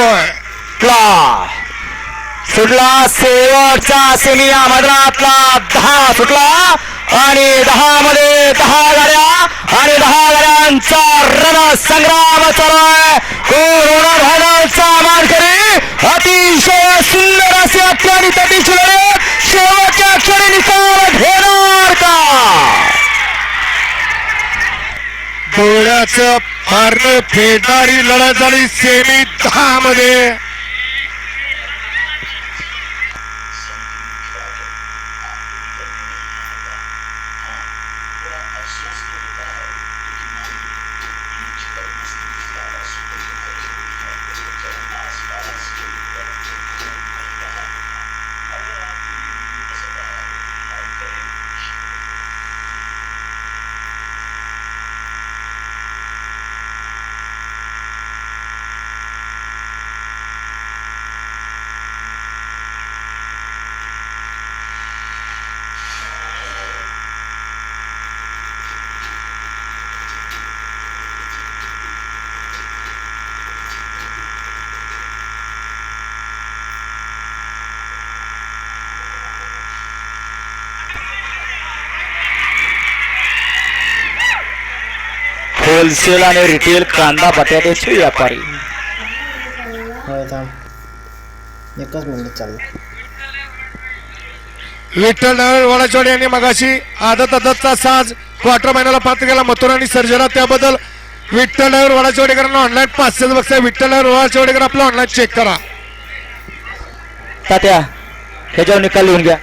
सुटतोय सुटला शेवटचा सेमी या दहा सुटला आणि दहा मध्ये दहा गाड्या आणि दहा गाड्यांचा रण संग्राम चालू कोरोना व्हायरसचा मानकरी अतिशय सुंदर असे अत्याधिक अतिशय शेवटच्या क्षणी निकाल घेणार का? डोळ्याचं फार फेडणारी लढत झाली सेमी दहा मध्ये होलसेल आणि रिटेल कांदा बटाट्याचे व्यापारी. एकच मिनिट चाललं विठ्ठल वडाचोड यांनी मगाशी आदत आदतचा साज क्वार्टर महिन्याला पात्र केला. मथुरा आणि सर्जना त्याबद्दल विठ्ठल वडाचोडेकरांना ऑनलाईन पाचशे बघताय. विठ्ठल वडाचोडेकर आपला ऑनलाईन चेक करा. तात्या ह्याच्यावर निकाल लिहून घ्या.